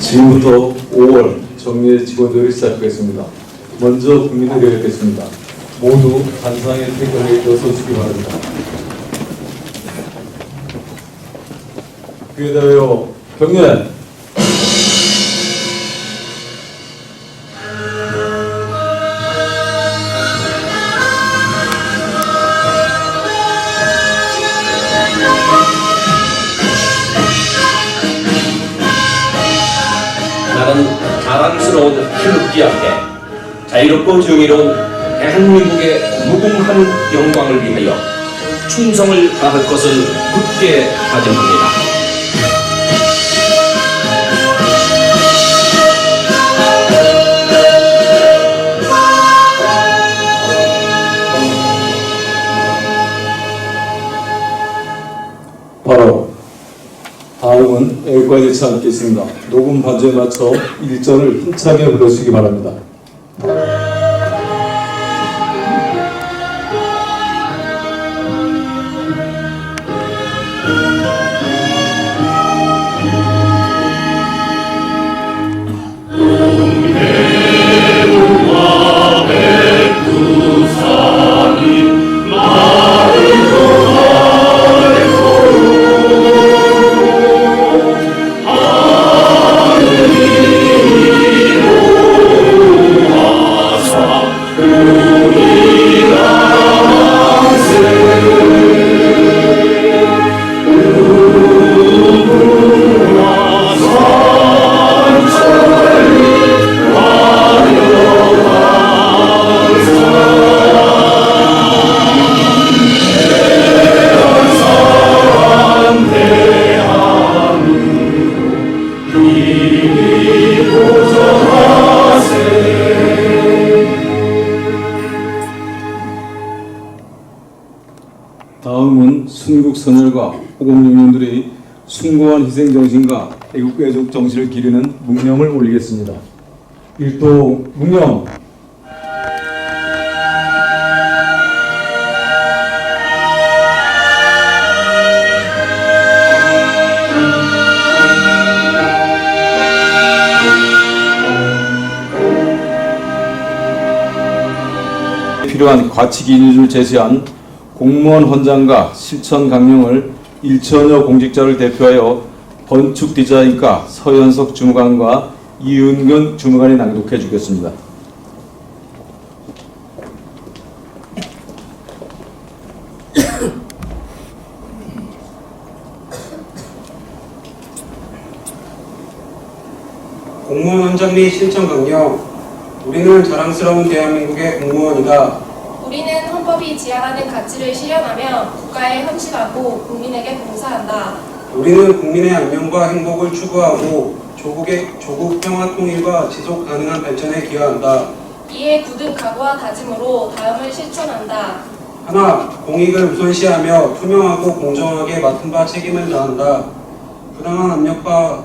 지금부터 5월 정례 직원들을 시작하겠습니다. 먼저 국민에게 뵙겠습니다. 모두 단상에 태경에 일어서 주기 바랍니다. 그에다요 경례 자유롭고 정의로운 대한민국의 무궁한 영광을 위하여 충성을 다할 것을 굳게 다짐합니다. 바로 다음은 제치 않겠습니다. 녹음 반주에 맞춰 일전을 힘차게 불러주시기 바랍니다. 선열과 호국영령들의 숭고한 희생 정신과 애국애족 정신을 기리는 묵념을 올리겠습니다. 일도 묵념 필요한 과치 기준을 제시한 공무원 헌장과 실천 강령을 1천여 공직자를 대표하여 건축 디자인과 서현석 주무관과 이은근 주무관이 낭독해 주겠습니다. 공무원 헌장 및 실천 강령 우리는 자랑스러운 대한민국의 공무원이다. 헌법이 지향하는 가치를 실현하며 국가에 헌신하고 국민에게 봉사한다. 우리는 국민의 안녕과 행복을 추구하고 조국의 조국 평화 통일과 지속 가능한 발전에 기여한다. 이에 굳은 각오와 다짐으로 다음을 실천한다. 하나, 공익을 우선시하며 투명하고 공정하게 맡은 바 책임을 다한다. 부당한 압력과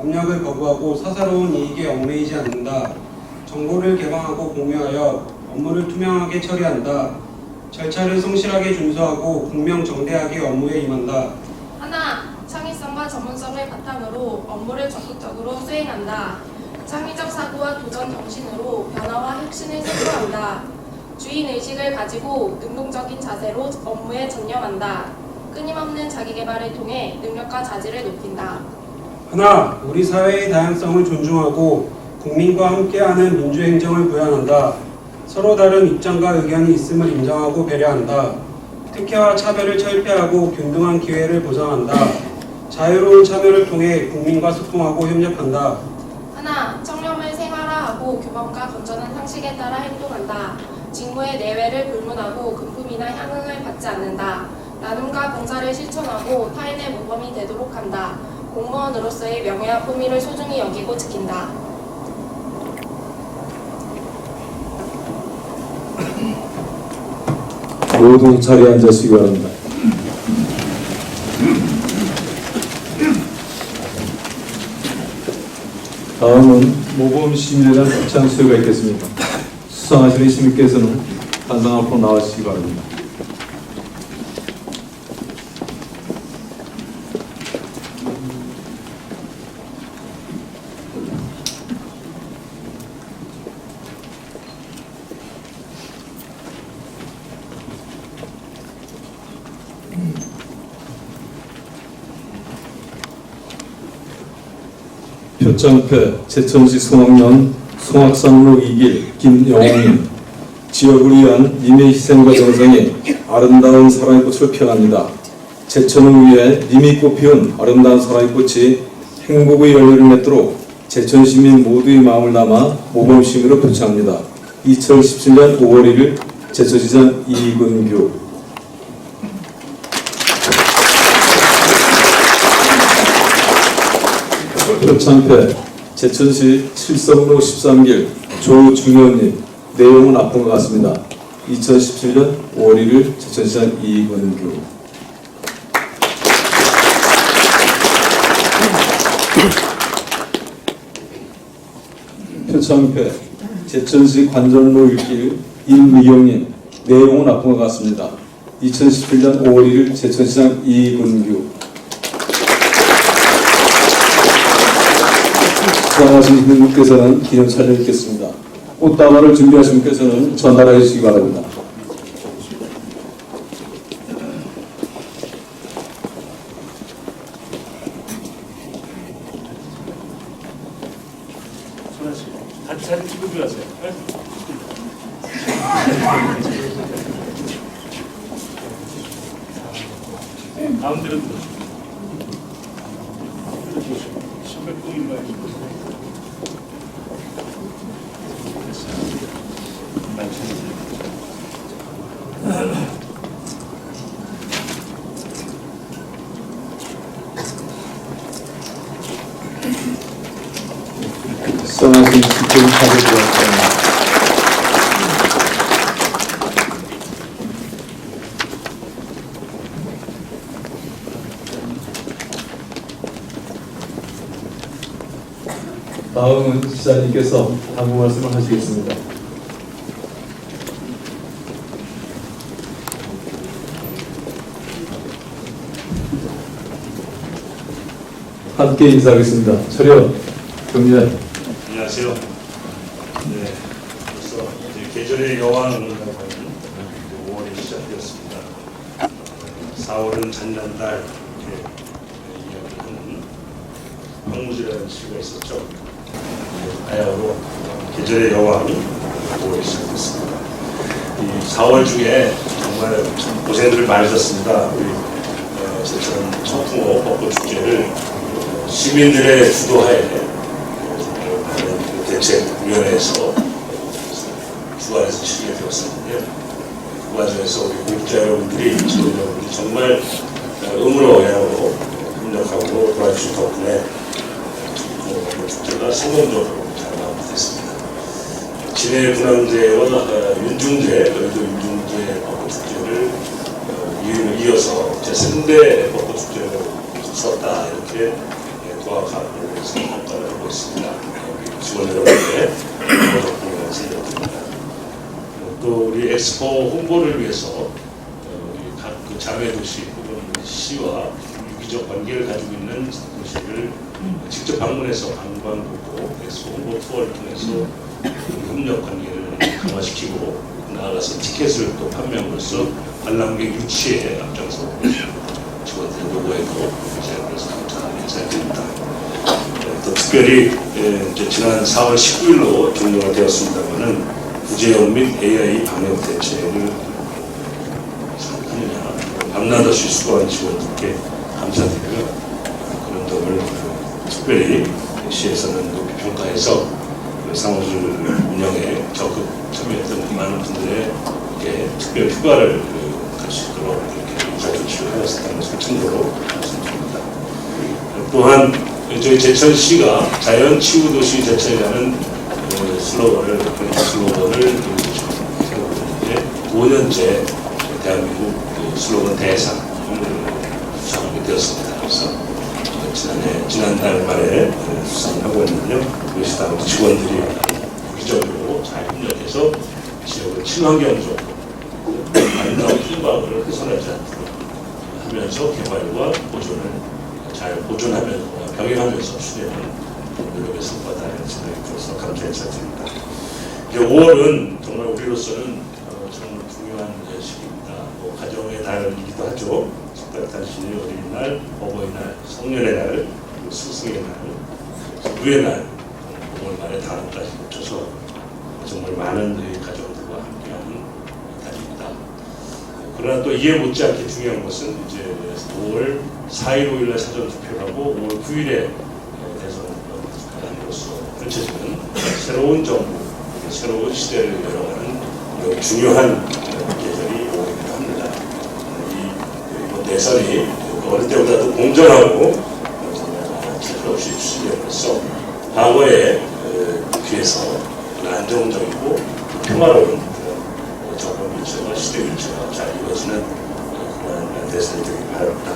압력을 거부하고 사사로운 이익에 얽매이지 않는다. 정보를 개방하고 공유하여 업무를 투명하게 처리한다. 절차를 성실하게 준수하고 공명정대하게 업무에 임한다. 하나, 창의성과 전문성을 바탕으로 업무를 적극적으로 수행한다. 창의적 사고와 도전 정신으로 변화와 혁신을 선도한다. 주인 의식을 가지고 능동적인 자세로 업무에 전념한다. 끊임없는 자기 개발을 통해 능력과 자질을 높인다. 하나, 우리 사회의 다양성을 존중하고 국민과 함께하는 민주행정을 구현한다. 서로 다른 입장과 의견이 있음을 인정하고 배려한다. 특혜와 차별을 철폐하고 균등한 기회를 보장한다. 자유로운 참여를 통해 국민과 소통하고 협력한다. 하나, 청렴을 생활화하고 규범과 건전한 상식에 따라 행동한다. 직무의 내외를 불문하고 금품이나 향응을 받지 않는다. 나눔과 봉사를 실천하고 타인의 모범이 되도록 한다. 공무원으로서의 명예와 품위를 소중히 여기고 지킨다. 모두 자리에 앉으시기 바랍니다. 다음은 모범 시민에 대한 입장 수여가 있겠습니다. 수상하시는 시민께서는 단상 앞으로 나와주시기 바랍니다. 표창패 제천시 송악면 송악산로 2길 김영웅님 지역을 위한 님의 희생과 정성이 아름다운 사랑의 꽃을 피워갑니다. 제천을 위해 님이 꽃피운 아름다운 사랑의 꽃이 행복의 열매를 맺도록 제천 시민 모두의 마음을 담아 모범심으로 표창합니다. 2017년 5월 1일 제천시장 이근규 표창패 제천시 칠성로 13길 조중현님 내용은 아픈 것 같습니다. 2017년 5월 1일 제천시장 이근규 표창패 제천시 관전로 1길 임의영님 내용은 아픈 것 같습니다. 2017년 5월 1일 제천시장 이근규 수상하신 분께서는 기념 사진을 읽겠습니다. 꽃다발을 준비하신 분께서는 전달해 주시기 바랍니다. 가운데로 들어오시고. 신발 꼭 입어야지. 많이 찾으세요. 수상하신 기념 사진 드렸습니다. 다음은 시장님께서 당부 말씀을 하시겠습니다. 함께 인사하겠습니다. 철현, 경례. 안녕하세요. 네, 벌써 이제 계절의 여왕이라고 하는 5월이 시작되었습니다. 4월은 잔잔달 이렇게 이야기하는 황무지라는 시가 있었죠. 바야흐로 계절의 여왕이 5월이 시작됐습니다. 이 4월 중에 정말 참 고생들을 많으셨습니다. 우리 어, 제천 청풍호 벚꽃 축제를 어, 시민들의 주도하에 대책위원회에서 주관해서 치르게 되었었는데요. 그 과정에서 우리 구독자 여러분들이, 시민 여러분들이 정말 의무로 양으로 협력하고 도와주신 덕분에 그 축제가 성공적으로 잘 마무리됐습니다. 진해 군항제와 어, 윤중제, 여의도 윤중제 벚꽃 축제를 어, 이- 이어서 제 3대 벚꽃 축제를 썼다 이렇게 예, 도합하는 평가를 하고 있습니다. 직원 여러분의 덕분에 생겼습니다. 또 우리 엑스포 홍보를 위해서 어, 각그 자매 도시 혹은 시와 유기적 관계를 가지고 있는 도시를 직접 방문해서 관광 보고 엑스포 홍보 투어를 통해서 협력 관계를 강화시키고 나아가서 티켓을 또 판매함으로써 관람객 유치에 앞장서 직원들 요구했고 제가 그래서 감사드립니다. 네, 또 특별히 예, 이제 지난 4월 19일로 종료가 되었습니다만은 구제역 및 AI 방역 대책을 하느냐 밤낮없이 수고한 직원들께 감사드리고요. 그런 점을 그 특별히 시에서는 높이 평가해서 그 상호줄 운영에 적극 참여했던 많은 분들의 특별 휴가를 그 갈수 있도록 이렇게 인사 조치를 하였다는 것을 참고로 말씀드립니다. 또한 저희 제천시가 자연 치유 도시 제천이라는 어, 슬로건을 슬로건을 세우고 있는데 5년째 대한민국 그 슬로건 대상을 수상하게 되었습니다. 그래서 지난해 지난달 말에 그 수상을 하고 있는데요. 다 우리 직원들이 유기적으로 잘 협력해서 지역을 친환경적으로 아름다운 풍광을 훼손하지 않도록 하면서 개발과 보존을 잘 보존하면서 병행하면서 추진하는 노력의 성과다 이런 생각이 들어서 감사 인사드립니다. 이제 5월은 정말 우리로서는 어, 정말 중요한 시기입니다. 뭐 가정의 달이기도 하죠. 단신이 어린이날, 어버이날, 성년의 날, 스승의 날, 전부의 날 5월 말에 다음까지 거쳐서 정말 많은 이 가족들과 함께하는 달입니다. 그러나 또 이에 못지않게 중요한 것은 이제 5월 4일, 5일날 사전 투표를 하고 5월 9일에 대선으로서 펼쳐지는 새로운 정부, 새로운 시대를 열어가는 중요한 계절이 5일이기도 합니다. 이, 이 대선이 어느 때보다도 공정하고 차별 없이 추진되면서 과거에 어, 국회에서 안정적이고 평화로운 정권 일처가 시대 일처가 잘 이루어지는 그런 대선이 되길 바랍니다.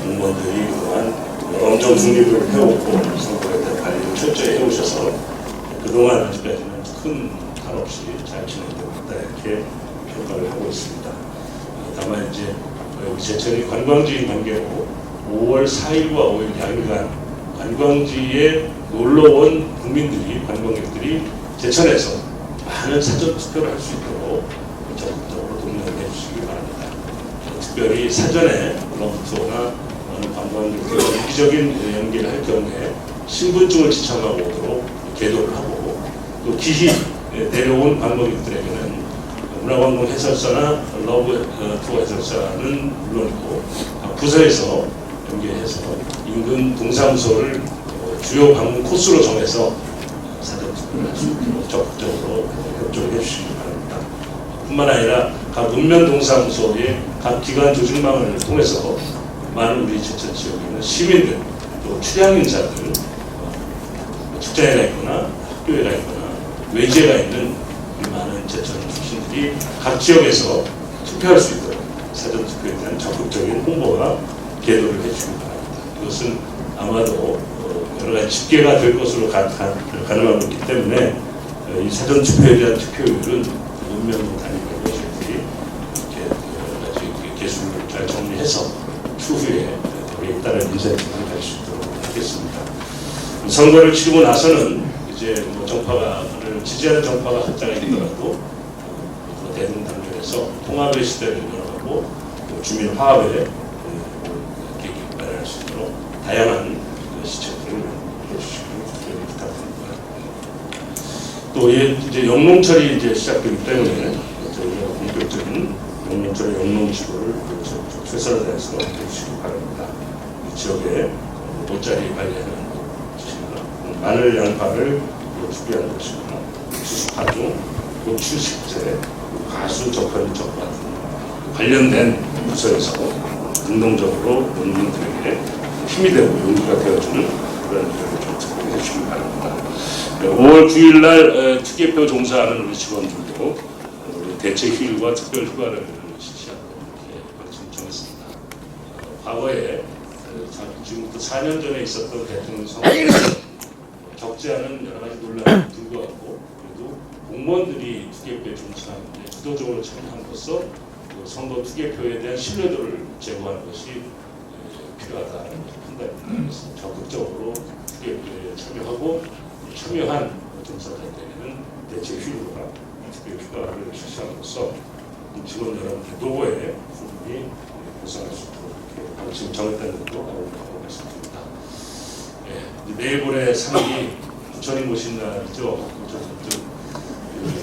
공무원들이 그동안 엄정 중립을 해오고 선거에 대한 관리를 철저히 해오셔서 그동안 아직까지는 큰탈 없이 잘 진행되고 있다 이렇게 평가를 하고 있습니다. 다만 이제 우리 제천이 관광지인 관계로 5월 4일과 5일 양일간 관광지에 놀러 온 국민들이 관광객들이 제천에서 많은 사전 투표를 할 수 있도록 적극적으로 동참해 주시기 바랍니다. 특별히 사전에 러브투어나 어느 관광객들 정기적인 연기를 할 경우에 신분증을 지참하고 오도록 계도를 하고 또 기히 내려온 관광객들에게는 문화관광 해설사나 러브 어, 투어 해설사는 물론이고 부서에서 연계해서 인근 동사무소를 어, 주요 방문 코스로 정해서 사전 투표를 할수 있도록 적극적으로 협조를 해주시기 바랍니다. 뿐만 아니라 각 읍면 동사무소의 각 기관 조직망을 통해서 많은 우리 제천 지역에 있는 시민들 또 출향 인사들 어, 직장에 가 있거나 학교에 가 있거나 외지에 가 있는 많은 제천 출신들이 각 지역에서 투표할 수 있도록 사전 투표에 대한 적극적인 홍보와 계도를 해주시기 바랍니다. 이것은 아마도 어, 여러 가지 집계가 될 것으로 가, 가, 가능한 거기 때문에 어, 이 사전 투표에 대한 투표율은 운명으로 다니는 것들이 여러 가지 그 개수를 잘 정리해서 추후에 거기에 따른 인센티브를 갈 수 있도록 하겠습니다. 선거를 치르고 나서는 이제 뭐 정파가를 지지하는 정파가 확장이 되더라도 어, 대등 단계에서 통합의 시대를 열어가고 또 주민 화합에 어, 계기 마련할 수 있도록 다양한 그 시책들을 해주시기 부탁드립니다. 또 예, 이제 영농철이 이제 시작되기 때문에 저희가 본격적인 영농철 영농지구를 최선을 다해서 해주시기 바랍니다. 이 지역에 모짜리 관리하는 것이나 마늘 양파를 준비하는 것이나 수수파종, 고추 식재, 가수 적합 적과 관련된 부서에서 능동적으로 농민들에게 힘이 되고 용기가 되어주는 그런 일을 좀 특별히 해주시기 바랍니다. 5월 9일 날 어, 특례표 종사하는 우리 직원들도 어, 우리 대체 휴일과 특별 휴가를 정했습니다. 어, 과거에 지금부터 4년 전에 있었던 대통령 선거에서 적지 않은 여러 가지 논란에 불구하고 그래도 공무원들이 투개표에 종사하는데 주도적으로 참여함으로써 그 선거 투개표에 대한 신뢰도를 제고하는 것이 에, 필요하다는. 그래서 적극적으로 투개표에 참여하고 참여한 종사자들에게는 대체 휴일과 특별 휴가를 실시함으로써 직원 여러분들 노고에 충분히 보상할 수 있도록 이렇게 방침 정했다는 것도 알고 말씀드립니다. 예, 모레 3일이 부처님 오신 저, 저,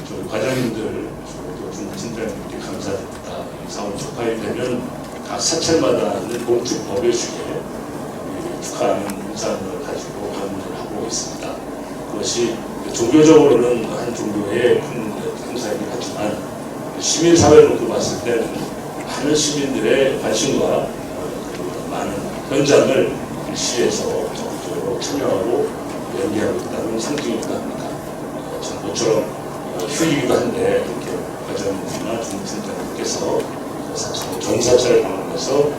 저 과장님들, 저, 중 팀장님께 감사드립니다. 4월 초파일 되면 각 사찰마다 법요식에 우리 축하하는 인사를 가지고 방문을 하고 있습니다. 그것이 종교적으로는 한 종교의 큰 행사이긴 하지만 시민사회를 놓고 봤을 때는 많은 시민들의 관심과 어, 그 많은 현장을 시에서 참여하고 연기하고 있다는 상징이기도 합니다. 어, 참 모처럼 어, 휴일이기도 한데 이렇게 과장님이나 중팀장님께서 정사찰을 방문해서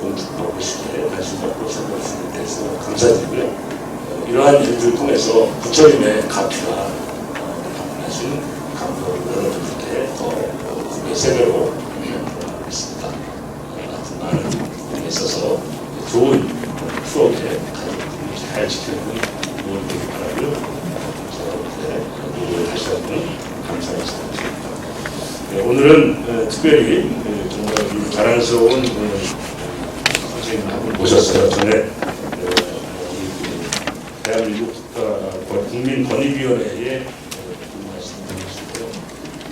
공주법 의식에 관심 갖고 참여해 주신 데 대해서 감사드리고요. 어, 이러한 일들을 통해서 부처님의 가피가 어, 방문하신 강도 여러분들께 더 세배로 하겠습니다. 하여튼 많은 일에 있어서 좋은 추억에 가족들이 잘 지켜주는 무엇 되길 바라고요. 여러분들의 노고에 다시 한번 감사드립니다. 네, 오늘은 어, 특별히 어, 정말 이 자랑스러운 어, 선생님을 한분 모셨어요. 전에 어, 이 대한민국 국민권익위원회에 말씀드리시고요.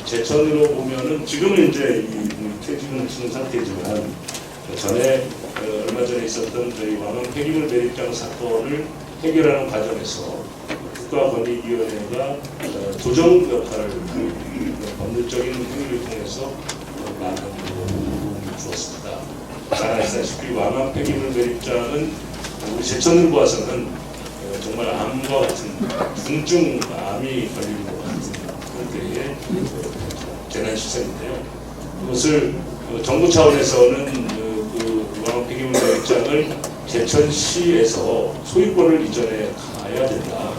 제천으로 보면은 지금은 이제 이 퇴직은 치는 상태지만 전에 어, 얼마 전에 있었던 저희 왕원 폐기물 매립장 사건을 해결하는 과정에서 국가권익위원회가 어, 조정 역할을 그 법률적인 행위를 통해서 도움을 주었습니다. 잘 아시다시피 왕원 폐기물 매립장은 우리 제천을 보아서는 어, 정말 암과 같은 중증 암이 걸리는 것 같은 그런 어, 재난 시설인데요. 그것을 어, 정부 차원에서는 어, 그 왕원 폐기물 매립장을 제천시에서 소유권을 이전해 가야 된다.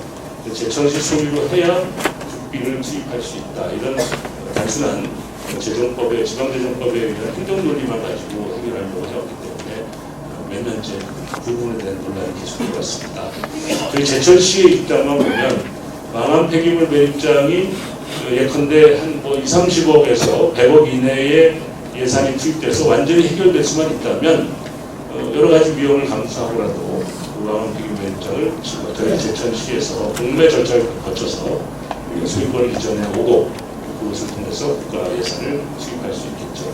그 제천시 소유로 해야 국비를 투입할 수 있다. 이런 어, 단순한 재정법의 지방재정법에 의한 행정 논리만 가지고 해결하려고 해왔기 때문에 어, 몇 년째 그 부분에 대한 논란이 계속되었습니다. 저희 제천시의 입장만 보면 망한 폐기물 매입장이 그 예컨대 한뭐 2, 30억에서 100억 이내에 예산이 투입돼서 완전히 해결될 수만 있다면 어, 여러 가지 비용을 감수하고라도 그 망한 폐기물 매입장을 저희 제천시에서 공매 절차를 거쳐서 소유권을 이전해 오고 그것을 통해서 국가 예산을 수입할 수 있겠죠.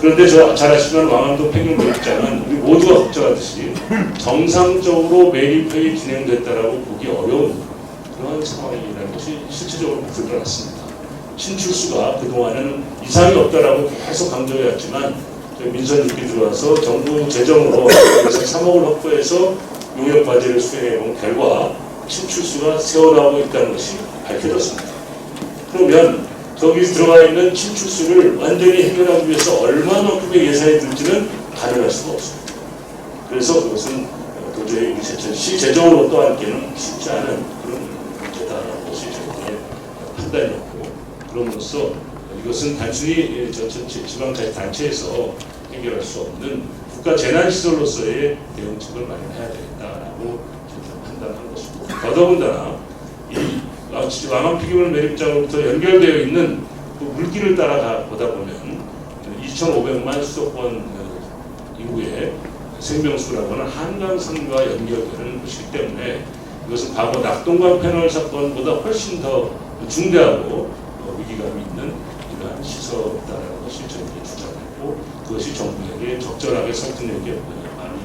그런데 저 잘 아시지만 왕암동 폐기물 매입장은 우리 모두가 걱정하듯이 정상적으로 매립회의 진행됐다라고 보기 어려운 그런 상황이라는 것이 실질적으로 드러났습니다. 신출수가 그동안은 이상이 없다라고 계속 강조해왔지만 민선 6기 들어와서 정부 재정으로 그래서 3억을 확보해서 용역 과제를 수행해본 결과 신출수가 세워나오고 있다는 것이 밝혀졌습니다. 그러면 거기 들어가 있는 신출수를 완전히 해결하기 위해서 얼마만큼의 예산이 들지는 가늠할 수가 없습니다. 그래서 그것은 도저히 제천 시 재정으로 또한께는 쉽지 않은 그런 문제다라는 것이 저희의 판단이었고 그럼으로써 이것은 단순히 전체 지방자치 단체에서 해결할 수 없는 국가 재난시설로서의 대응책을 마련해야 되겠다라고 판단한 것입니다. 더더군다나 이 왕암 폐기물 매립장으로부터 연결되어 있는 그 물길을 따라가 보다 보면 2,500만 수도권 어, 인구의 생명수라고 하는 한강선과 연결되는 것이기 때문에 이것은 과거 낙동강 패널 사건보다 훨씬 더 중대하고 어, 위기감이 있는 이러한 시설이다라는 것이 저희의 주장이고 그것이 정부에게 적절하게 설득력이 많이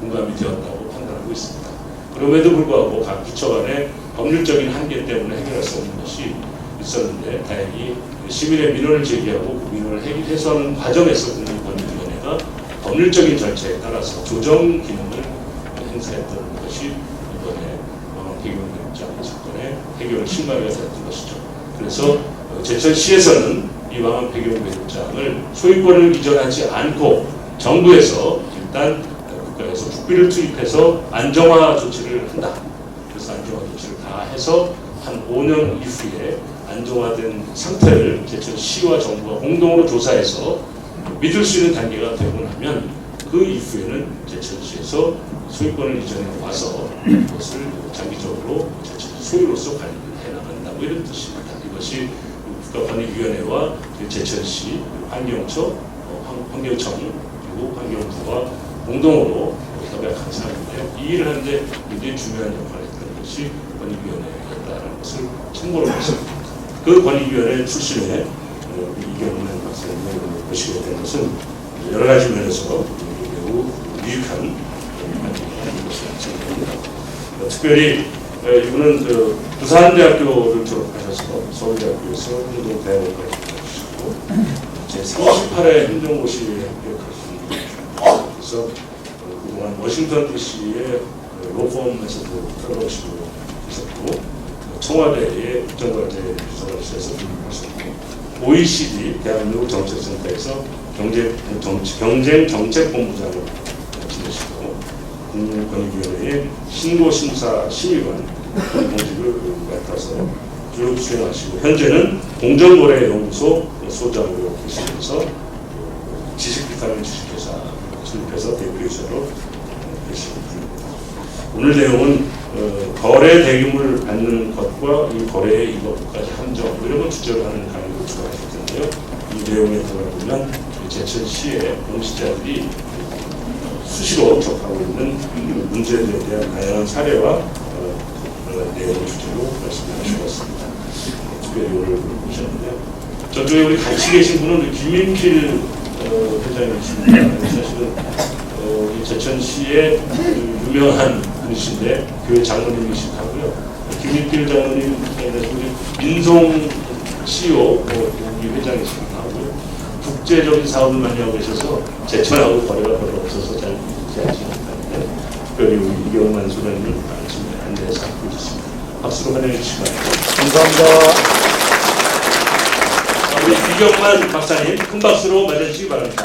공감이 되었다고 판단하고 있습니다. 그럼에도 불구하고 각 부처 간의 법률적인 한계 때문에 해결할 수 없는 것이 있었는데 다행히 시민의 민원을 제기하고 그 민원을 해결- 해소하는 과정에서 국민권익위원회가 법률적인 절차에 따라서 조정 기능을 행사했던 것이 이번에 어, 대규모장 사건의 해결 실마리가 되었던 것이죠. 그래서 어, 제천시에서는 이 왕한 폐기물 매립장을 소유권을 이전하지 않고 정부에서 일단 어, 국가에서 국비를 투입해서 안정화 조치를 한다. 조치를 다 해서 한 5년 이후에 안정화된 상태를 제천 시와 정부가 공동으로 조사해서 믿을 수 있는 단계가 되고 나면 그 이후에는 제천시에서 소유권을 이전해 와서 그것을 장기적으로 제천시 소유로서 관리해 나간다. 뭐 이런 뜻입니다. 이것이 국가관리위원회와 그 제천시 환경처, 어, 환- 환경청 그리고 환경부가 공동으로 협약한 사항인데요. 이 일을 하는데 굉장히 중요한 역할을 했던 것이 관리위원회였다는 것을 참고로 했습니다. 그 관리위원회 출신의 어, 이경훈 박사님을 모시게 된 것은 여러 가지 면에서 매우 유익한 것을 생각합니다. 어, 특별히 어, 이분은 그 부산대학교를 졸업하셔서 서울대학교에서 행정대학원까지 가주시고 제 38회 행정고시에 합격하신 그래서 어, 그동안 워싱턴 DC의 로펌에서도 들어오시고 계셨고 청와대의 국정과제 비서관실에서 근무하셨고 OECD 대한민국 정책센터에서 경제, 정치, 경쟁 정책본부장을 지내시고 국민권익위원회의 신고심사 심의관 공직을 맡아서 쭉 수행하시고 현재는 공정거래연구소 소장으로 계시면서 지식비타민 주식회사 설립해서 대표이사로 계시고 있습니다. 오늘 내용은 어, 거래 대금을 받는 것과 이 거래의 이것까지 함정 뭐 이런 걸 주제로 하는 강의를 주관하실 텐데요. 이 내용에 들어가 보면 제천시의 공시자들이 수시로 접하고 있는 문제에 대한 다양한 사례와 어, 내용을 주제로 말씀을 주셨습니다. 특별히 오늘 오셨는데요. 저쪽에 우리 같이 계신 분은 김민필 어, 회장이십니다. 사실은 어, 이 제천시의 그 유명한 분이신데 교회 장로님이시고 하고요. 김민필 장로님 우리 민송 CEO 어, 우리 회장이시고 하고요. 국제적인 사업을 많이 하고 계셔서 제천하고 거래가 별로 없어서 잘 지하지 못하는데 특별히 우리 이경만 소장님을 아침에 안내해서 하고 있습니다. 박수로 환영해 주시기 바랍니다. 감사합니다. 우리 이경만 박사님 큰 박수로 맞아주시기 바랍니다.